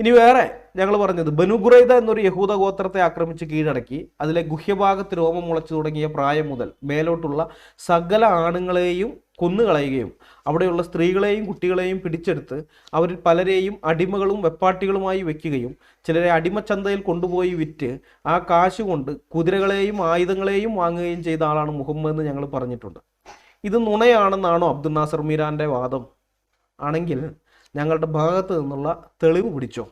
ഇനി വേറെ ഞങ്ങൾ പറഞ്ഞത് ബനുഗുറൈദ എന്നൊരു യഹൂദ ഗോത്രത്തെ ആക്രമിച്ച് കീഴടക്കി. അതിലെ ഗുഹ്യഭാഗത്ത് രോമം മുളച്ചു തുടങ്ങിയ പ്രായം മുതൽ മേലോട്ടുള്ള സകല ആണുങ്ങളെയും കൊന്നുകളയുകയും അവിടെയുള്ള സ്ത്രീകളെയും കുട്ടികളെയും പിടിച്ചെടുത്ത് അവരിൽ പലരെയും അടിമകളും വെപ്പാട്ടികളുമായി വെക്കുകയും ചിലരെ അടിമച്ചന്തയിൽ കൊണ്ടുപോയി വിറ്റ് ആ കാശ് കൊണ്ട് കുതിരകളെയും ആയുധങ്ങളെയും വാങ്ങുകയും ചെയ്ത ആളാണ് മുഹമ്മദ് എന്ന് ഞങ്ങൾ പറഞ്ഞിട്ടുണ്ട്. ഇത് നുണയാണെന്നാണോ അബ്ദുൽ നാസർ മീരാന്റെ വാദം? ആണെങ്കിൽ ഞങ്ങളുടെ ഭാഗത്ത് നിന്നുള്ള തെളിവ് പിടിച്ചോ?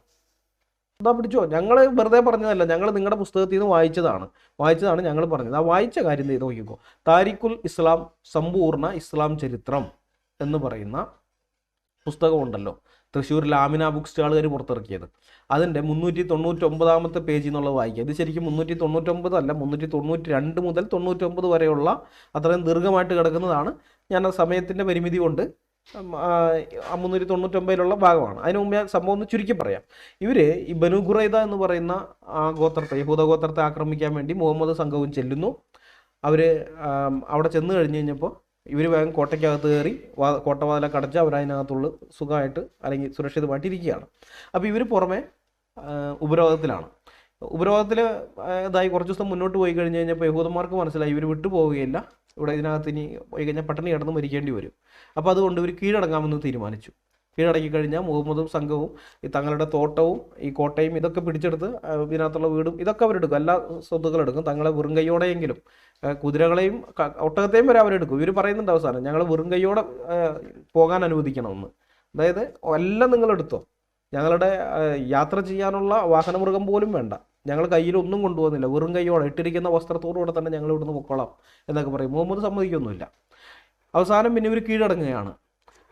എന്താ പിടിച്ചോ? ഞങ്ങൾ വെറുതെ പറഞ്ഞതല്ല. ഞങ്ങൾ നിങ്ങളുടെ പുസ്തകത്തിൽ നിന്ന് വായിച്ചതാണ്. വായിച്ചതാണ് ഞങ്ങൾ പറഞ്ഞത്. ആ വായിച്ച കാര്യം ചെയ്ത് നോക്കിക്കോ. താരിഖുൽ ഇസ്ലാം സമ്പൂർണ ഇസ്ലാം ചരിത്രം എന്ന് പറയുന്ന പുസ്തകമുണ്ടല്ലോ. തൃശ്ശൂർ ലാമിന ബുക്ക് സ്റ്റാളുകാർ പുറത്തിറക്കിയത്. അതിന്റെ മുന്നൂറ്റി തൊണ്ണൂറ്റൊമ്പതാമത്തെ പേജിൽ നിന്നുള്ളത് വായിക്കുക. ഇത് ശരിക്കും മുന്നൂറ്റി തൊണ്ണൂറ്റൊമ്പത് അല്ല മുന്നൂറ്റി തൊണ്ണൂറ്റി രണ്ട് മുതൽ തൊണ്ണൂറ്റൊമ്പത് വരെയുള്ള അത്രയും ദീർഘമായിട്ട് കിടക്കുന്നതാണ്. ഞാൻ ആ സമയത്തിന്റെ പരിമിതി കൊണ്ട് മുന്നൂറ്റി തൊണ്ണൂറ്റൊമ്പതിലുള്ള ഭാഗമാണ്. അതിനു മുമ്പ് സംഭവം ഒന്ന് ചുരുക്കി പറയാം. ഇവർ ഈ ബനു ഖുറൈദ എന്ന് പറയുന്ന ആ ഗോത്രത്തെ യഹൂദ ഗോത്രത്തെ ആക്രമിക്കാൻ വേണ്ടി മുഹമ്മദ് സംഘവും ചെല്ലുന്നു. അവർ അവിടെ ചെന്ന് കഴിഞ്ഞ് കഴിഞ്ഞപ്പോൾ ഇവർ വേഗം കോട്ടയ്ക്കകത്ത് കയറി കോട്ടവാതിലൊക്കെ അടച്ച് അവരതിനകത്തുള്ള സുഖമായിട്ട് അല്ലെങ്കിൽ സുരക്ഷിതമായിട്ടിരിക്കുകയാണ്. അപ്പോൾ ഇവർ പുറമെ ഉപരോധത്തിലാണ്. ഉപരോധത്തിൽ ഇതായി കുറച്ച് ദിവസം മുന്നോട്ട് പോയി കഴിഞ്ഞ് കഴിഞ്ഞപ്പോൾ യഹൂദന്മാർക്ക് മനസ്സിലായി ഇവർ വിട്ടു പോവുകയില്ല. ഇവിടെ ഇതിനകത്ത് ഇനി പോയി കഴിഞ്ഞാൽ പട്ടണി കിടന്ന് മരിക്കേണ്ടി വരും. അപ്പോൾ അതുകൊണ്ട് ഇവർ കീഴടങ്ങാമെന്ന് തീരുമാനിച്ചു. കീഴടക്കി കഴിഞ്ഞാൽ മുഹമ്മദും സംഘവും ഈ തങ്ങളുടെ തോട്ടവും ഈ കോട്ടയും ഇതൊക്കെ പിടിച്ചെടുത്ത് ഇതിനകത്തുള്ള വീടും ഇതൊക്കെ അവരെടുക്കും. എല്ലാ സ്വത്തുക്കളും എടുക്കും തങ്ങളെ വെറും കൈയോടെയെങ്കിലും കുതിരകളെയും ഒട്ടകത്തെയും വരെ അവരെടുക്കും. ഇവർ പറയുന്നുണ്ട് അവസാനം ഞങ്ങൾ വെറും കൈയോടെ പോകാൻ അനുവദിക്കണമെന്ന്. അതായത് എല്ലാം നിങ്ങളെടുത്തോ. ഞങ്ങളുടെ യാത്ര ചെയ്യാനുള്ള വാഹനമൃഗം പോലും വേണ്ട. ഞങ്ങൾ കയ്യിലൊന്നും കൊണ്ടുപോകുന്നില്ല. വെറും കൈയോടെ ഇട്ടിരിക്കുന്ന വസ്ത്രത്തോടുകൂടെ തന്നെ ഞങ്ങൾ ഇവിടുന്ന് പൊക്കോളാം എന്നൊക്കെ പറയും. മുഹമ്മദ് സമ്മതിക്കൊന്നുമില്ല. അവസാനം പിന്നെ ഇവർ കീഴടങ്ങുകയാണ്.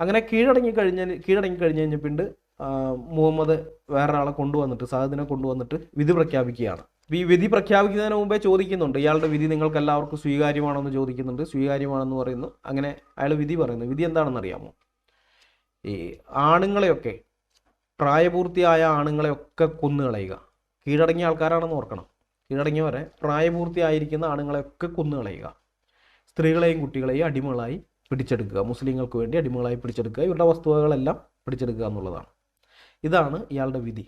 അങ്ങനെ കീഴടങ്ങി കഴിഞ്ഞ കീഴടങ്ങി കഴിഞ്ഞ് കഴിഞ്ഞപ്പിണ്ട് ആ, മുഹമ്മദ് വേറൊരാളെ കൊണ്ടുവന്നിട്ട് സാദിനെ കൊണ്ടുവന്നിട്ട് വിധി പ്രഖ്യാപിക്കുകയാണ്. ഈ വിധി പ്രഖ്യാപിക്കുന്നതിന് മുമ്പേ ചോദിക്കുന്നുണ്ട് ഇയാളുടെ വിധി നിങ്ങൾക്ക് എല്ലാവർക്കും സ്വീകാര്യമാണെന്ന് ചോദിക്കുന്നുണ്ട്. സ്വീകാര്യമാണെന്ന് പറയുന്നു. അങ്ങനെ അയാൾ വിധി പറയുന്നു. വിധി എന്താണെന്ന് അറിയാമോ? ഈ ആണുങ്ങളെയൊക്കെ പ്രായപൂർത്തിയായ ആണുങ്ങളെയൊക്കെ കൊന്നുകളയുക. കീഴടങ്ങിയ ആൾക്കാരാണെന്ന് ഓർക്കണം. കീഴടങ്ങിയവരെ പ്രായപൂർത്തിയായിരിക്കുന്ന ആണുങ്ങളെയൊക്കെ കൊന്നുകളയുക സ്ത്രീകളെയും കുട്ടികളെയും അടിമകളായി പിടിച്ചെടുക്കുക. മുസ്ലിങ്ങൾക്ക് വേണ്ടി അടിമകളായി പിടിച്ചെടുക്കുക. ഇവരുടെ വസ്തുവകളെല്ലാം പിടിച്ചെടുക്കുക എന്നുള്ളതാണ്. ഇതാണ് ഇയാളുടെ വിധി.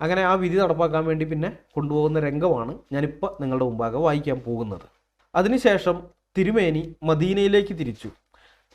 അങ്ങനെ ആ വിധി നടപ്പാക്കാൻ വേണ്ടി പിന്നെ കൊണ്ടുപോകുന്ന രംഗമാണ് ഞാനിപ്പോൾ നിങ്ങളുടെ മുമ്പാകെ വായിക്കാൻ പോകുന്നത്. അതിനുശേഷം തിരുമേനി മദീനയിലേക്ക് തിരിച്ചു.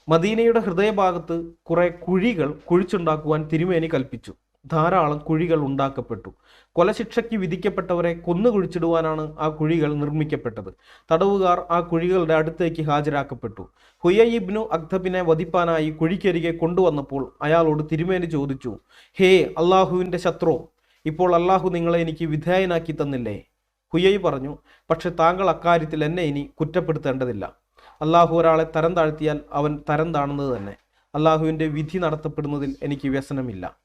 മദീനയുടെ ഹൃദയഭാഗത്ത് കുറേ കുഴികൾ കുഴിച്ചുണ്ടാക്കുവാൻ തിരുമേനി കൽപ്പിച്ചു. ധാരാളം കുഴികൾ ഉണ്ടാക്കപ്പെട്ടു. കൊലശിക്ഷയ്ക്ക് വിധിക്കപ്പെട്ടവരെ കൊന്നു കുഴിച്ചിടുവാനാണ് ആ കുഴികൾ നിർമ്മിക്കപ്പെട്ടത്. തടവുകാർ ആ കുഴികളുടെ അടുത്തേക്ക് ഹാജരാക്കപ്പെട്ടു. ഹുയയിബ്നു അക്തബിനെ വധിപ്പാനായി കുഴിക്കരികെ കൊണ്ടുവന്നപ്പോൾ അയാളോട് തിരുമേനി ചോദിച്ചു ഹേ അള്ളാഹുവിന്റെ ശത്രു ഇപ്പോൾ അള്ളാഹു നിങ്ങളെ എനിക്ക് വിധേയനാക്കി തന്നില്ലേ? ഹുയൈ പറഞ്ഞു പക്ഷെ താങ്കൾ അക്കാര്യത്തിൽ എന്നെ ഇനി കുറ്റപ്പെടുത്തേണ്ടതില്ല. അള്ളാഹു ഒരാളെ തരം താഴ്ത്തിയാൽ അവൻ തരം താണുന്നത് തന്നെ. അള്ളാഹുവിന്റെ വിധി നടത്തപ്പെടുന്നതിൽ എനിക്ക് വ്യസനമില്ല.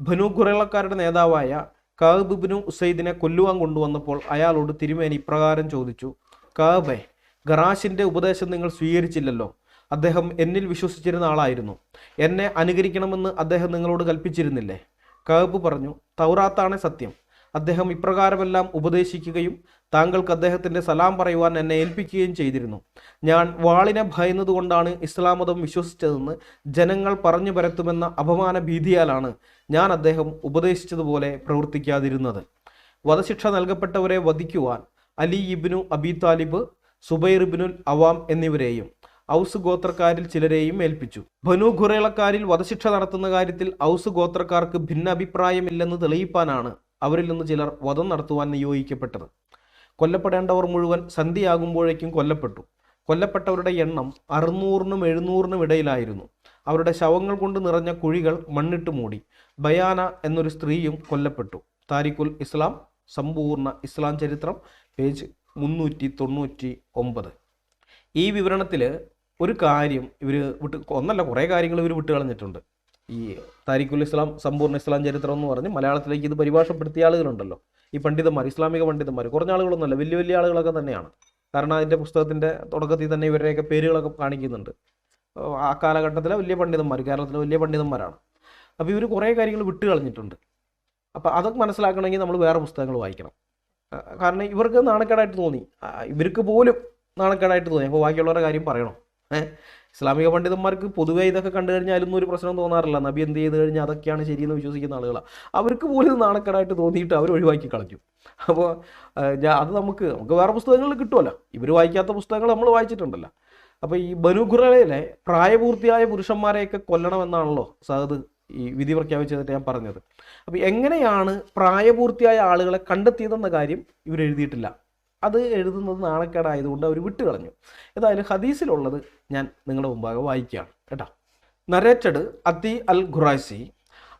ബനു ഖുറൈളക്കാരുടെ നേതാവായ കാബിബിനു ഉസൈദിനെ കൊല്ലുവാൻ കൊണ്ടുവന്നപ്പോൾ അയാളോട് തിരുമേനി ഇപ്രകാരം ചോദിച്ചു കാബെ ഗറാഷിന്റെ ഉപദേശം നിങ്ങൾ സ്വീകരിച്ചില്ലല്ലോ. അദ്ദേഹം എന്നിൽ വിശ്വസിച്ചിരുന്ന ആളായിരുന്നു. എന്നെ അനുകരിക്കണമെന്ന് അദ്ദേഹം നിങ്ങളോട് കൽപ്പിച്ചിരുന്നില്ലേ? കഹബ് പറഞ്ഞു തൗറാത്താണ് സത്യം. അദ്ദേഹം ഇപ്രകാരമെല്ലാം ഉപദേശിക്കുകയും താങ്കൾക്ക് അദ്ദേഹത്തിന്റെ സലാം പറയുവാൻ എന്നെ ഏൽപ്പിക്കുകയും ചെയ്തിരുന്നു. ഞാൻ വാളിനെ ഭയന്നതുകൊണ്ടാണ് ഇസ്ലാം മതം വിശ്വസിച്ചതെന്ന് ജനങ്ങൾ പറഞ്ഞു പരത്തുമെന്ന അപമാന ഭീതിയാലാണ് ഞാൻ അദ്ദേഹം ഉപദേശിച്ചതുപോലെ പ്രവർത്തിക്കാതിരുന്നത്. വധശിക്ഷ നൽകപ്പെട്ടവരെ വധിക്കുവാൻ Ali ibn Abi Talib Zubair ഇബ്നുൽ അവാം എന്നിവരെയും ഔസ് ഗോത്രക്കാരിൽ ചിലരെയും ഏൽപ്പിച്ചു. ബനു ഖുറേളക്കാരിൽ വധശിക്ഷ നടത്തുന്ന കാര്യത്തിൽ ഔസ് ഗോത്രക്കാർക്ക് ഭിന്നഭിപ്രായമില്ലെന്ന് തെളിയിപ്പാനാണ് അവരിൽ നിന്ന് ചിലർ വധം നടത്തുവാൻ നിയോഗിക്കപ്പെട്ടത്. കൊല്ലപ്പെടേണ്ടവർ മുഴുവൻ സന്ധിയാകുമ്പോഴേക്കും കൊല്ലപ്പെട്ടു. കൊല്ലപ്പെട്ടവരുടെ എണ്ണം അറുന്നൂറിനും എഴുന്നൂറിനും ഇടയിലായിരുന്നു. അവരുടെ ശവങ്ങൾ കൊണ്ട് നിറഞ്ഞ കുഴികൾ മണ്ണിട്ട് മൂടി. ബയാന എന്നൊരു സ്ത്രീയും കൊല്ലപ്പെട്ടു. താരിഖുൽ ഇസ്ലാം സമ്പൂർണ ഇസ്ലാം ചരിത്രം പേജ് മുന്നൂറ്റി തൊണ്ണൂറ്റി ഒമ്പത് ഈ വിവരണത്തിൽ ഒരു കാര്യം ഇവർ വിട്ട് ഒന്നല്ല കുറേ കാര്യങ്ങൾ ഇവർ വിട്ട് കളഞ്ഞിട്ടുണ്ട്. ഈ താരിഖുൽ ഇസ്ലാം സമ്പൂർണ ഇസ്ലാം ചരിത്രം എന്ന് പറഞ്ഞ് മലയാളത്തിലേക്ക് ഇത് പരിഭാഷപ്പെടുത്തിയ ആളുകളുണ്ടല്ലോ. ഈ പണ്ഡിതന്മാർ ഇസ്ലാമിക പണ്ഡിതന്മാർ കുറഞ്ഞ ആളുകളൊന്നുമല്ല വലിയ വലിയ ആളുകളൊക്കെ തന്നെയാണ്. കാരണം അതിന്റെ പുസ്തകത്തിന്റെ തുടക്കത്തിൽ തന്നെ ഇവരുടെയൊക്കെ പേരുകളൊക്കെ കാണിക്കുന്നുണ്ട്. ആ കാലഘട്ടത്തിലെ വലിയ പണ്ഡിതന്മാർ കേരളത്തിലെ വലിയ പണ്ഡിതന്മാരാണ്. അപ്പോൾ ഇവർ കുറേ കാര്യങ്ങൾ വിട്ട് കളഞ്ഞിട്ടുണ്ട്. അപ്പോൾ അതൊക്കെ മനസ്സിലാക്കണമെങ്കിൽ നമ്മൾ വേറെ പുസ്തകങ്ങൾ വായിക്കണം. കാരണം ഇവർക്ക് നാണക്കേടായിട്ട് തോന്നി. ഇവർക്ക് പോലും നാണക്കേടായിട്ട് തോന്നി. അപ്പോൾ ബാക്കിയുള്ളവരുടെ കാര്യം പറയണം. ഏഹ് ഇസ്ലാമിക പണ്ഡിതന്മാർക്ക് പൊതുവേ ഇതൊക്കെ കണ്ടു കഴിഞ്ഞാൽ ഒന്നും ഒരു പ്രശ്നം തോന്നാറില്ല. നബി എന്ത് ചെയ്ത് കഴിഞ്ഞാൽ അതൊക്കെയാണ് ശരിയെന്ന് വിശ്വസിക്കുന്ന ആളുകളാണ് അവർക്ക് പോലും നാണക്കേടായിട്ട് തോന്നിയിട്ട് അവർ ഒഴിവാക്കി കളഞ്ഞു. അപ്പോൾ അത് നമുക്ക് നമുക്ക് വേറെ പുസ്തകങ്ങളിൽ കിട്ടുമല്ലോ. ഇവർ വായിക്കാത്ത പുസ്തകങ്ങൾ നമ്മൾ വായിച്ചിട്ടുണ്ടല്ലോ. അപ്പോൾ ഈ ബനുഖുറയിലെ പ്രായപൂർത്തിയായ പുരുഷന്മാരെയൊക്കെ കൊല്ലണമെന്നാണല്ലോ സഹദ് ഈ വിധി പ്രഖ്യാപിച്ചതായിട്ട് ഞാൻ പറഞ്ഞത്. അപ്പോൾ എങ്ങനെയാണ് പ്രായപൂർത്തിയായ ആളുകളെ കണ്ടെത്തിയതെന്ന കാര്യം ഇവർ എഴുതിയിട്ടില്ല അത് എഴുതുന്നത് നാണക്കേടായതുകൊണ്ട് അവർ വിട്ടുകളഞ്ഞു. ഏതായാലും ഹദീസിലുള്ളത് ഞാൻ നിങ്ങളുടെ മുമ്പാകെ വായിക്കുകയാണ് കേട്ടോ. Narrated Atiyya al Qurazi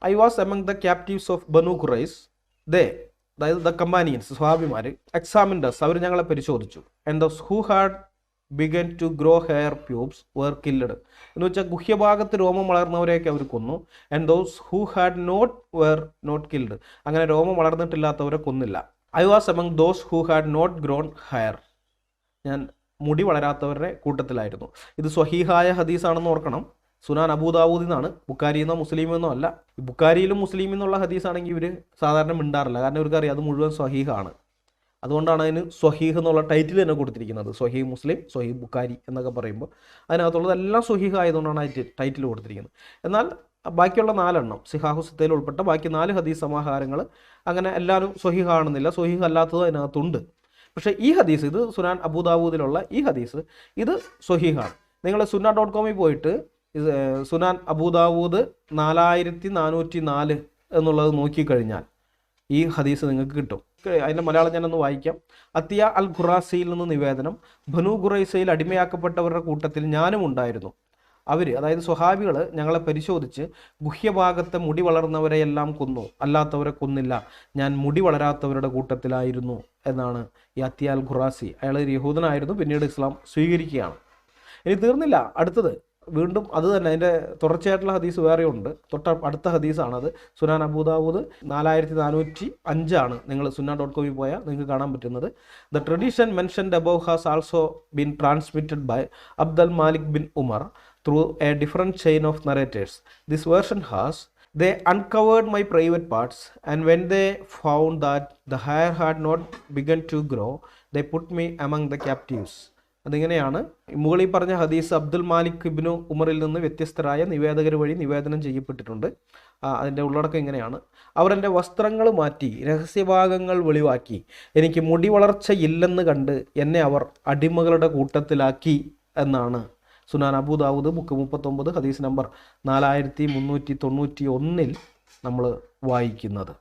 I was among the captives of Banu Qurayza. ദേ അതായത് ദ കമ്പാനിയൻസ് സ്വാഭിമാർ എക്സാമിൻഡേഴ്സ് അവർ ഞങ്ങളെ പരിശോധിച്ചു. And those who had begun to grow hair pubes were killed എന്ന് വെച്ചാൽ ഗുഹ്യഭാഗത്ത് രോമം വളർന്നവരെയൊക്കെ അവർ കൊന്നു. And those who had not were not killed അങ്ങനെ രോമം വളർന്നിട്ടില്ലാത്തവരെ കൊന്നില്ല. I was among those who had not grown hair ഞാൻ മുടി വളരാത്തവരുടെ കൂട്ടത്തിലായിരുന്നു. ഇത് സ്വഹീഹായ ഹദീസാണെന്ന് ഓർക്കണം. സുനാൻ അബൂദാവൂദ് എന്നാണ് ബുക്കാരി എന്നോ മുസ്ലിം എന്നോ അല്ല. ബുക്കാരിയിലും മുസ്ലിം എന്നുള്ള ഹദീസാണെങ്കിൽ ഇവർ സാധാരണ മിണ്ടാറില്ല. കാരണം ഇവർക്ക് അറിയാം അത് മുഴുവൻ സ്വഹീഹാണ്. അതുകൊണ്ടാണ് അതിന് സ്വഹീഹ് എന്നുള്ള ടൈറ്റിൽ തന്നെ കൊടുത്തിരിക്കുന്നത്. സ്വഹീഹ് മുസ്ലിം സ്വഹീഹ് ബുക്കാരി എന്നൊക്കെ പറയുമ്പോൾ. അതിനകത്തുള്ളതെല്ലാം സ്വഹീഹ് ആയതുകൊണ്ടാണ് ടൈറ്റിൽ കൊടുത്തിരിക്കുന്നത്. എന്നാൽ ബാക്കിയുള്ള നാലെണ്ണം സിഹാഹു സിത്തയിൽ ഉൾപ്പെട്ട ബാക്കി നാല് ഹദീസ് സമാഹാരങ്ങൾ അങ്ങനെ എല്ലാവരും സ്വഹീഹ് കാണുന്നില്ല സ്വഹീഹ് അല്ലാത്തത് അതിനകത്തുണ്ട്. പക്ഷേ ഈ ഹദീസ് ഇത് സുനാൻ അബൂദാവൂദിലുള്ള ഈ ഹദീസ് ഇത് സ്വഹീഹാണ്. നിങ്ങൾ സുന ഡോട്ട് കോമിൽ പോയിട്ട് സുനാൻ അബൂദാവൂദ് നാലായിരത്തി നാനൂറ്റി നാല് എന്നുള്ളത് നോക്കിക്കഴിഞ്ഞാൽ ഈ ഹദീസ് നിങ്ങൾക്ക് കിട്ടും. അതിന്റെ മലയാളം ഞാനൊന്ന് വായിക്കാം. അത്തിയ അൽ ഖുറാസിയിൽ നിന്ന് നിവേദനം. ബനു ഖുറൈസയിൽ അടിമയാക്കപ്പെട്ടവരുടെ കൂട്ടത്തിൽ ഞാനും ഉണ്ടായിരുന്നു അവർ അതായത് സ്വഹാബികൾ ഞങ്ങളെ പരിശോധിച്ച് ഗുഹ്യഭാഗത്തെ മുടി വളർന്നവരെ എല്ലാം കൊന്നു. അല്ലാത്തവരെ കൊന്നില്ല. ഞാൻ മുടി വളരാത്തവരുടെ കൂട്ടത്തിലായിരുന്നു എന്നാണ് അത്തിയ ഖുറാസി. അയാൾ യഹൂദനായിരുന്നു. പിന്നീട് ഇസ്ലാം സ്വീകരിക്കുകയാണ്. ഇനി തീർന്നില്ല. അടുത്തത് വീണ്ടും അത് തന്നെ. അതിന്റെ തുടർച്ചയായിട്ടുള്ള ഹദീസ് വേറെയുണ്ട്. തൊട്ട അടുത്ത ഹദീസാണത്. സുനാൻ അബൂദാവൂദ് നാലായിരത്തി നാനൂറ്റി അഞ്ചാണ് നിങ്ങൾ സുന ഡോട്ട് കോമിൽ പോയാൽ നിങ്ങൾക്ക് കാണാൻ പറ്റുന്നത്. The tradition mentioned above has also been transmitted by Abdal Malik bin Umar through a different chain of narrators. This version has they uncovered my private parts and when they found that the hair had not begun to grow they put me among the captives. അതിങ്ങനെയാണ്. മുകളിൽ പറഞ്ഞ ഹദീസ് അബ്ദുൽ മാലിക് ഇബിനു ഉമറിൽ നിന്ന് വ്യത്യസ്തരായ നിവേദകർ വഴി നിവേദനം ചെയ്യപ്പെട്ടിട്ടുണ്ട്. അതിന്റെ ഉള്ളടക്കം ഇങ്ങനെയാണ്. അവർ എന്റെ വസ്ത്രങ്ങൾ മാറ്റി രഹസ്യഭാഗങ്ങൾ വെളിവാക്കി എനിക്ക് മുടി വളർച്ച ഇല്ലെന്ന് കണ്ട് എന്നെ അവർ അടിമകളുടെ കൂട്ടത്തിലാക്കി എന്നാണ്. സുനാൻ അബൂദാവൂദ് ബുക്ക് മുപ്പത്തൊമ്പത് ഹദീസ് നമ്പർ നാലായിരത്തി മുന്നൂറ്റി തൊണ്ണൂറ്റി ഒന്നിൽ നമ്മൾ വായിക്കുന്നത്.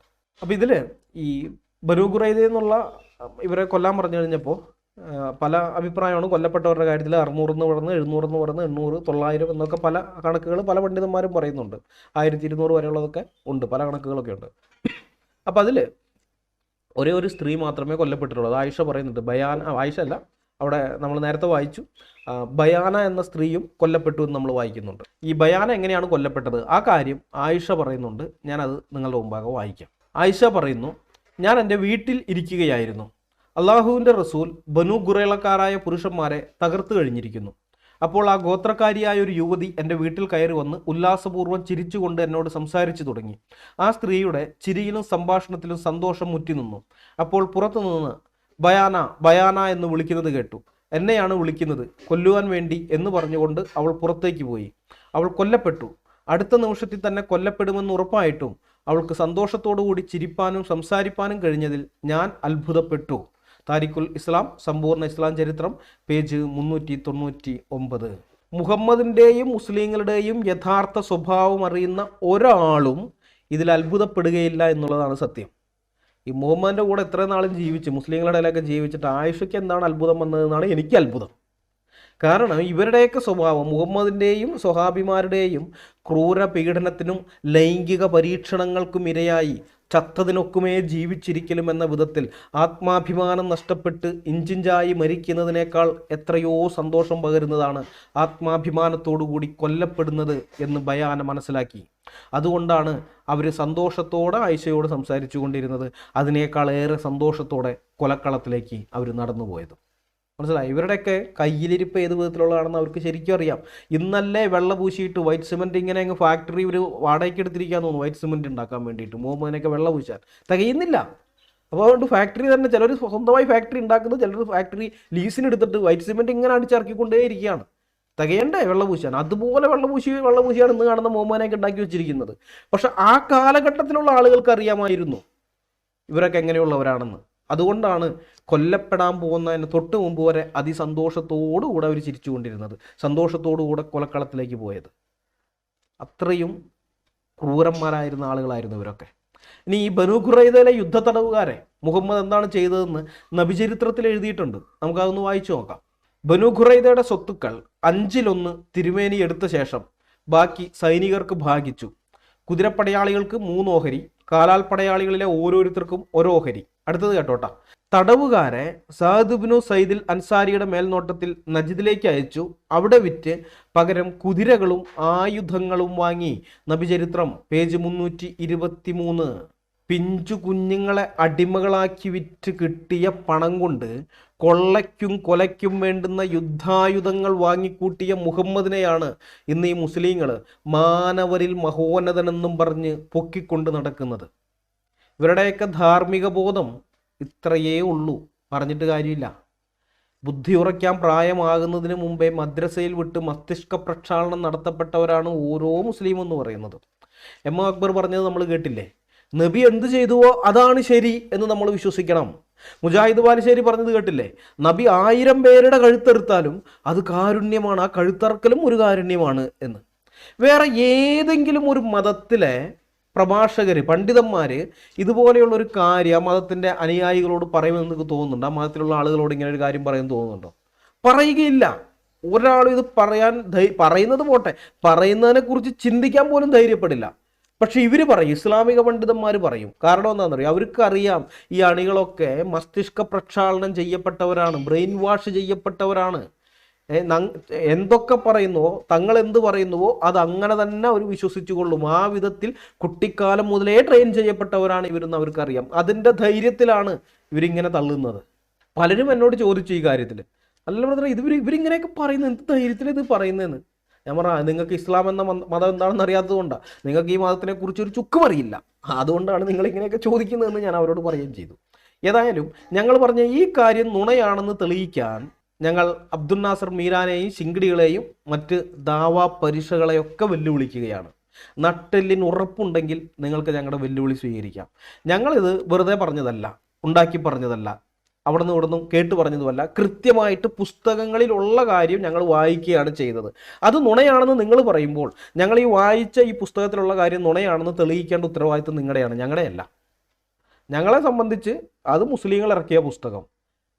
അപ്പോൾ ഇതിൽ ഈ ബനൂഖുറൈദ എന്നുള്ള ഇവരെ കൊല്ലാൻ പറഞ്ഞു കഴിഞ്ഞപ്പോൾ പല അഭിപ്രായമാണ് കൊല്ലപ്പെട്ടവരുടെ കാര്യത്തിൽ അറുന്നൂറെന്ന് പറഞ്ഞ് എഴുന്നൂറെന്ന് പറഞ്ഞ് എണ്ണൂറ് തൊള്ളായിരം എന്നൊക്കെ പല കണക്കുകൾ പല പണ്ഡിതന്മാരും പറയുന്നുണ്ട്. ആയിരത്തി ഇരുന്നൂറ് വരെയുള്ളതൊക്കെ ഉണ്ട് പല കണക്കുകളൊക്കെ ഉണ്ട്. അപ്പോൾ അതിൽ ഒരേ ഒരു സ്ത്രീ മാത്രമേ കൊല്ലപ്പെട്ടിട്ടുള്ളൂ. ആയിഷ പറയുന്നുണ്ട്. ബയാൻ ആയിഷ അല്ല അവിടെ നമ്മൾ നേരത്തെ വായിച്ചു. ബയാന എന്ന സ്ത്രീയും കൊല്ലപ്പെട്ടു എന്ന് നമ്മൾ വായിക്കുന്നുണ്ട്. ഈ ബയാന എങ്ങനെയാണ് കൊല്ലപ്പെട്ടത്? ആ കാര്യം ആയിഷ പറയുന്നുണ്ട്. ഞാനത് നിങ്ങളുടെ മുമ്പാകെ വായിക്കാം. ആയിഷ പറയുന്നു ഞാൻ എന്റെ വീട്ടിൽ ഇരിക്കുകയായിരുന്നു. അള്ളാഹുവിന്റെ റസൂൽ ബനു ഗുറേളക്കാരായ പുരുഷന്മാരെ തകർത്തു കഴിഞ്ഞിരിക്കുന്നു. അപ്പോൾ ആ ഗോത്രക്കാരിയായ ഒരു യുവതി എന്റെ വീട്ടിൽ കയറി വന്ന് ഉല്ലാസപൂർവം ചിരിച്ചുകൊണ്ട് എന്നോട് സംസാരിച്ചു തുടങ്ങി. ആ സ്ത്രീയുടെ ചിരിയിലും സംഭാഷണത്തിലും സന്തോഷം മുറ്റിനിന്നു അപ്പോൾ പുറത്തുനിന്ന് ബയാന ബയാന എന്ന് വിളിക്കുന്നത് കേട്ടു. എന്നെയാണ് വിളിക്കുന്നത്. കൊല്ലുവാൻ വേണ്ടി എന്ന് പറഞ്ഞുകൊണ്ട് അവൾ പുറത്തേക്ക് പോയി. അവൾ കൊല്ലപ്പെട്ടു. അടുത്ത നിമിഷത്തിൽ തന്നെ കൊല്ലപ്പെടുമെന്ന് ഉറപ്പായിട്ടും അവൾക്ക് സന്തോഷത്തോടുകൂടി ചിരിപ്പാനും സംസാരിപ്പാനും കഴിഞ്ഞതിൽ ഞാൻ അത്ഭുതപ്പെട്ടു. താരിഖുൽ ഇസ്ലാം സമ്പൂർണ ഇസ്ലാം ചരിത്രം പേജ് മുന്നൂറ്റി തൊണ്ണൂറ്റി ഒമ്പത് മുഹമ്മദിന്റെയും മുസ്ലിങ്ങളുടെയും യഥാർത്ഥ സ്വഭാവം അറിയുന്ന ഒരാളും ഇതിൽ അത്ഭുതപ്പെടുകയില്ല എന്നുള്ളതാണ് സത്യം. ഈ മുഹമ്മദിന്റെ കൂടെ ഇത്രയും നാളും ജീവിച്ച് മുസ്ലിങ്ങളുടെ ഇടയിലൊക്കെ ജീവിച്ചിട്ട് ആയിഷയ്ക്ക് എന്താണ് അത്ഭുതം വന്നതെന്നാണ് എനിക്ക് അത്ഭുതം. കാരണം ഇവരുടെയൊക്കെ സ്വഭാവം മുഹമ്മദിന്റെയും സ്വഹാബിമാരുടെയും ക്രൂര പീഡനത്തിനും ലൈംഗിക പരീക്ഷണങ്ങൾക്കും ഇരയായി. ചത്തതിനൊക്കുമേ ജീവിച്ചിരിക്കലും എന്ന വിധത്തിൽ ആത്മാഭിമാനം നഷ്ടപ്പെട്ട് ഇഞ്ചിഞ്ചായി മരിക്കുന്നതിനേക്കാൾ എത്രയോ സന്തോഷം പകരുന്നതാണ് ആത്മാഭിമാനത്തോടുകൂടി കൊല്ലപ്പെടുന്നത് എന്ന് ബയാന മനസ്സിലാക്കി. അതുകൊണ്ടാണ് അവർ സന്തോഷത്തോടെ ആയിഷയോട് സംസാരിച്ചു കൊണ്ടിരുന്നത് അതിനേക്കാൾ ഏറെ സന്തോഷത്തോടെ കൊലക്കളത്തിലേക്ക് അവർ നടന്നുപോയത്. മനസ്സിലായി? ഇവരുടെയൊക്കെ കയ്യിലിരിപ്പ് ഏത് വിധത്തിലുള്ളതാണെന്ന് അവർക്ക് ശരിക്കും അറിയാം. ഇന്നല്ലേ വെള്ള പൂശിയിട്ട് വൈറ്റ് സിമെന്റ് ഇങ്ങനെ അങ്ങ് ഫാക്ടറി ഒരു വാടകയ്ക്ക് എടുത്തിരിക്കാൻ തോന്നുന്നു വൈറ്റ് സിമെന്റ് ഉണ്ടാക്കാൻ വേണ്ടിയിട്ട്. മുഹമ്മദിനൊക്കെ വെള്ള പൂശാൻ. തികയുന്നില്ല. അപ്പോൾ അതുകൊണ്ട് ഫാക്ടറി തന്നെ ചിലർ സ്വന്തമായി ഫാക്ടറി ഉണ്ടാക്കുന്നത് ചിലർ ഫാക്ടറി ലീസിന് എടുത്തിട്ട് വൈറ്റ് സിമെന്റ് ഇങ്ങനെ അടിച്ചിറക്കിക്കൊണ്ടേ ഇരിക്കുകയാണ്. തികയണ്ടേ വെള്ളപൂശാൻ അതുപോലെ വെള്ളപൂശി വെള്ളപൂശിയാണ് ഇന്ന് കാണുന്ന മോമാനെയൊക്കെ ഉണ്ടാക്കി വെച്ചിരിക്കുന്നത്. പക്ഷെ ആ കാലഘട്ടത്തിലുള്ള ആളുകൾക്ക് അറിയാമായിരുന്നു ഇവരൊക്കെ എങ്ങനെയുള്ളവരാണെന്ന്. അതുകൊണ്ടാണ് കൊല്ലപ്പെടാൻ പോകുന്നതിന് തൊട്ട് മുമ്പ് വരെ അതിസന്തോഷത്തോടുകൂടെ അവർ ചിരിച്ചുകൊണ്ടിരുന്നത്. സന്തോഷത്തോടുകൂടെ കൊലക്കളത്തിലേക്ക് പോയത്. അത്രയും ക്രൂരന്മാരായിരുന്ന ആളുകളായിരുന്നു ഇവരൊക്കെ. ഇനി ഈ ബനു ഖുറൈദയിലെ യുദ്ധ തടവുകാരെ മുഹമ്മദ് എന്താണ് ചെയ്തതെന്ന് നബിചരിത്രത്തിൽ എഴുതിയിട്ടുണ്ട്. നമുക്കതൊന്ന് വായിച്ചു നോക്കാം. ബനു ഖുറൈദയുടെ സ്വത്തുക്കൾ അഞ്ചിലൊന്ന് തിരുമേനി എടുത്ത ശേഷം ബാക്കി സൈനികർക്ക് ഭാഗിച്ചു. കുതിരപ്പടയാളികൾക്ക് മൂന്ന് കാലാൽ പടയാളികളിലെ ഓരോരുത്തർക്കും ഓരോ ഓഹരി. അടുത്തത് കേട്ടോട്ടാ. തടവുകാരെ സാദുബിനു സൈദിൽ അൻസാരിയുടെ മേൽനോട്ടത്തിൽ നജിദിലേക്ക് അയച്ചു. അവിടെ വിറ്റ് പകരം കുതിരകളും ആയുധങ്ങളും വാങ്ങി. നബിചരിത്രം പേജ് മുന്നൂറ്റി ഇരുപത്തി മൂന്ന് പിഞ്ചു കുഞ്ഞുങ്ങളെ അടിമകളാക്കി വിറ്റ് കിട്ടിയ പണം കൊണ്ട് കൊള്ളയ്ക്കും കൊലയ്ക്കും വേണ്ടുന്ന യുദ്ധായുധങ്ങൾ വാങ്ങിക്കൂട്ടിയ മുഹമ്മദിനെയാണ് ഇന്ന് ഈ മുസ്ലിങ്ങൾ മാനവരിൽ മഹോന്നതനെന്നും പറഞ്ഞ് പൊക്കിക്കൊണ്ട് നടക്കുന്നത്. ഇവരുടെയൊക്കെ ധാർമ്മിക ബോധം ഇത്രയേ ഉള്ളൂ. പറഞ്ഞിട്ട് കാര്യമില്ല. ബുദ്ധി ഉറയ്ക്കാൻ പ്രായമാകുന്നതിന് മുമ്പേ മദ്രസയിൽ വിട്ട് മസ്തിഷ്ക പ്രക്ഷാളനം നടത്തപ്പെട്ടവരാണ് ഓരോ മുസ്ലിം എന്ന് പറയുന്നത്. എം അക്ബർ പറഞ്ഞത് നമ്മൾ കേട്ടില്ലേ? നബി എന്ത് ചെയ്തുവോ അതാണ് ശരി എന്ന് നമ്മൾ വിശ്വസിക്കണം. മുജാഹിദ് ബാലുശ്ശേരി പറഞ്ഞത് കേട്ടില്ലേ? നബി ആയിരം പേരുടെ കഴുത്തെറുത്താലും അത് കാരുണ്യമാണ്. ആ കഴുത്തറക്കലും ഒരു കാരുണ്യമാണ് എന്ന്. വേറെ ഏതെങ്കിലും ഒരു മതത്തിലെ പ്രഭാഷകർ പണ്ഡിതന്മാർ ഇതുപോലെയുള്ള ഒരു കാര്യം ആ മതത്തിന്റെ അനുയായികളോട് പറയുമെന്ന് നിങ്ങൾക്ക് തോന്നുന്നുണ്ട്? ആ മതത്തിലുള്ള ആളുകളോട് ഇങ്ങനെ ഒരു കാര്യം പറയുമെന്ന് തോന്നുന്നുണ്ടോ? പറയുകയില്ല. ഒരാളും ഇത് പറയാൻ പറയുന്നത് പോട്ടെ. പറയുന്നതിനെ കുറിച്ച് ചിന്തിക്കാൻ പോലും ധൈര്യപ്പെടില്ല. പക്ഷെ ഇവർ പറയും ഇസ്ലാമിക പണ്ഡിതന്മാർ പറയും. കാരണം എന്താണെന്ന് അറിയാം അവർക്ക് അറിയാം ഈ അണികളൊക്കെ മസ്തിഷ്ക പ്രക്ഷാളനം ചെയ്യപ്പെട്ടവരാണ് ബ്രെയിൻ വാഷ് ചെയ്യപ്പെട്ടവരാണ്. എന്തൊക്കെ പറയുന്നുവോ തങ്ങൾ എന്ത് പറയുന്നുവോ അത് അങ്ങനെ തന്നെ അവർ വിശ്വസിച്ചുകൊള്ളും. ആ വിധത്തിൽ കുട്ടിക്കാലം മുതലേ ട്രെയിൻ ചെയ്യപ്പെട്ടവരാണ് ഇവരെന്ന് അവർക്കറിയാം. അതിന്റെ ധൈര്യത്തിലാണ് ഇവരിങ്ങനെ തള്ളുന്നത്. പലരും എന്നോട് ചോദിച്ചു ഈ കാര്യത്തിൽ അല്ല ബ്രദർ ഇത് ഇവരിങ്ങനെയൊക്കെ പറയുന്നത് എന്ത് ധൈര്യത്തിൽ ഇത് പറയുന്നതെന്ന് ഞാൻ പറഞ്ഞ നിങ്ങൾക്ക് ഇസ്ലാം എന്ന മതം എന്താണെന്ന് അറിയാത്തതുകൊണ്ടാണ് നിങ്ങൾക്ക് ഈ മതത്തിനെ കുറിച്ച് ഒരു ചുക്കും അറിയില്ല. അതുകൊണ്ടാണ് നിങ്ങൾ ഇങ്ങനെയൊക്കെ ചോദിക്കുന്നതെന്ന് ഞാൻ അവരോട് പറയുകയും ചെയ്തു. ഏതായാലും ഞങ്ങൾ പറഞ്ഞ ഈ കാര്യം നുണയാണെന്ന് തെളിയിക്കാൻ ഞങ്ങൾ അബ്ദുൽ നാസർ മീരാനെയും ശിങ്കിടികളെയും മറ്റ് ദാവാ പരീക്ഷകളെയൊക്കെ വെല്ലുവിളിക്കുകയാണ്. നട്ടെല്ലിന് ഉറപ്പുണ്ടെങ്കിൽ നിങ്ങൾക്ക് ഞങ്ങളുടെ വെല്ലുവിളി സ്വീകരിക്കാം. ഞങ്ങളിത് വെറുതെ പറഞ്ഞതല്ല ഉണ്ടാക്കി പറഞ്ഞതല്ല. അവിടെ ഇവിടുന്നും കേട്ട് പറഞ്ഞതുമല്ല. കൃത്യമായിട്ട് പുസ്തകങ്ങളിലുള്ള കാര്യം ഞങ്ങൾ വായിക്കുകയാണ് ചെയ്തത് അത് നുണയാണെന്ന് നിങ്ങൾ പറയുമ്പോൾ ഞങ്ങൾ ഈ വായിച്ച ഈ പുസ്തകത്തിലുള്ള കാര്യം നുണയാണെന്ന് തെളിയിക്കേണ്ട ഉത്തരവാദിത്വം നിങ്ങളുടെയാണ്. ഞങ്ങളുടെയല്ല. ഞങ്ങളെ സംബന്ധിച്ച് അത് മുസ്ലിങ്ങൾ ഇറക്കിയ പുസ്തകം.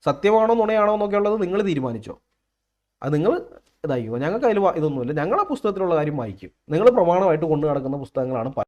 സത്യമാണോ നുണയാണോ എന്നൊക്കെ ഉള്ളത് നിങ്ങൾ തീരുമാനിച്ചോ? അത് നിങ്ങൾ ഇതായിക്കോ ഞങ്ങൾക്ക് അതിൽ ഇതൊന്നുമില്ല. ഞങ്ങളെ പുസ്തകത്തിലുള്ള കാര്യം വായിക്കും. നിങ്ങൾ പ്രമാണമായിട്ട് കൊണ്ടു നടക്കുന്ന പുസ്തകങ്ങളാണ്